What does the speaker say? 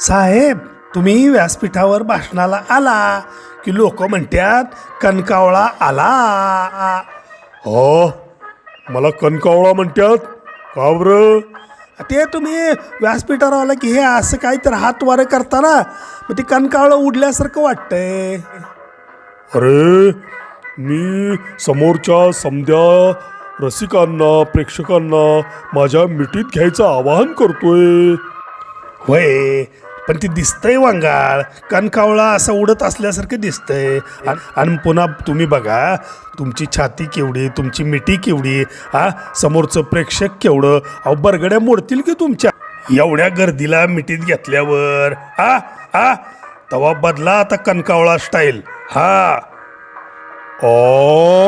साहेब तुम्ही व्यासपीठावर भाषणाला आला की लोक म्हणतात कणकावळा आला. हो मला कणकावळा म्हणतात का बरं? ते तुम्ही व्यासपीठावर आला की हे असं काही तर हात वारे करताना मग ते कणकावळं उडल्यासारखं वाटतंय. अरे मी समोरच्या समध्या रसिकांना प्रेक्षकांना माझ्या मिठीत घ्यायचं आवाहन करतोय. होय पण ती दिसतंय वांगाळ. कणकावळा असं उडत असल्यासारखं दिसतंय. आणि पुन्हा तुम्ही बघा तुमची छाती केवढी तुमची मिठी केवढी हा समोरचं प्रेक्षक केवढं. अहो बरगड्या मोडतील की तुमच्या? एवढ्या गर्दीला मिठीत घेतल्यावर. हा हा तवा बदला आता कणकावळा स्टाईल. हा. ओ.